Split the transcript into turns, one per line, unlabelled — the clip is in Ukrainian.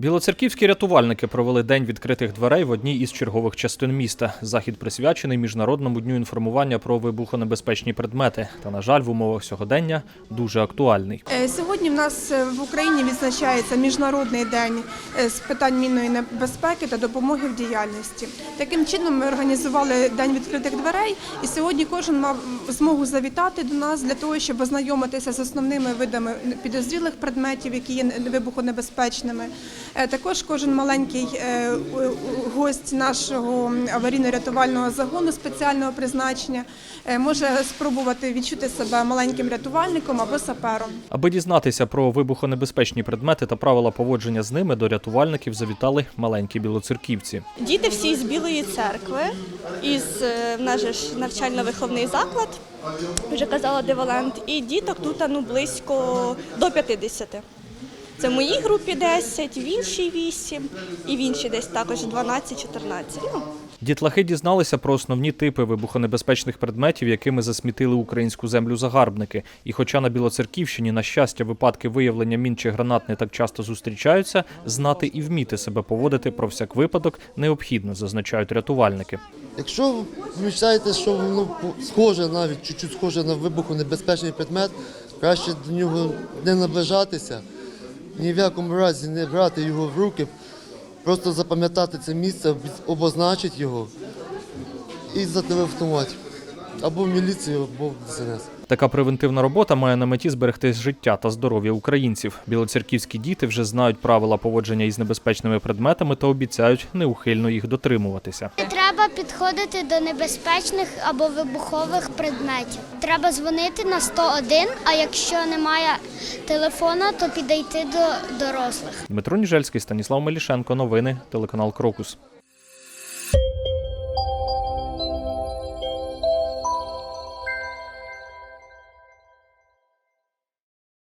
Білоцерківські рятувальники провели день відкритих дверей в одній із чергових частин міста. Захід присвячений міжнародному дню інформування про вибухонебезпечні предмети. Та, на жаль, в умовах сьогодення дуже актуальний.
Е, Сьогодні в нас е, в Україні відзначається міжнародний день е, з питань мінної небезпеки та допомоги в діяльності. Таким чином ми організували день відкритих дверей, і сьогодні кожен мав змогу завітати до нас для того, щоб ознайомитися з основними видами підозрілих предметів, які є вибухонебезпечними. Е, Також кожен маленький е, гость нашого аварійно-рятувального загону спеціального призначення е, може спробувати відчути себе маленьким рятувальником або сапером.
Аби дізнатися про вибухонебезпечні предмети та правила поводження з ними, до рятувальників завітали маленькі білоцерківці.
Діти всі з Білої церкви, із ж навчально-виховний заклад, вже казала Девалент, і діток тут ну, близько до 50. Це в моїй групі 10, в іншій 8 і в іншій десь також 12-14. Ну,
Дітлахи дізналися про основні типи вибухонебезпечних предметів, якими засмітили українську землю загарбники. І хоча на Білоцерківщині, на щастя, випадки виявлення мін чи гранат не так часто зустрічаються, знати і вміти себе поводити про всяк випадок необхідно, зазначають рятувальники.
Якщо ви помічаєте, що воно по- схоже, навіть чуть-чуть схоже на вибухонебезпечний предмет, краще до нього не наближатися, ні в якому разі не брати його в руки, просто запам'ятати це місце, обозначити його і зателефонувати. Або в міліцію, або в ДСНС.
Така превентивна робота має на меті зберегти життя та здоров'я українців. Білоцерківські діти вже знають правила поводження із небезпечними предметами та обіцяють неухильно їх дотримуватися.
Треба підходити до небезпечних або вибухових предметів. Треба дзвонити на 101, а якщо немає телефона, то підійти до дорослих.
Дмитро Ніжельський, Станіслав Мелішенко. Новини. Телеканал Крокус.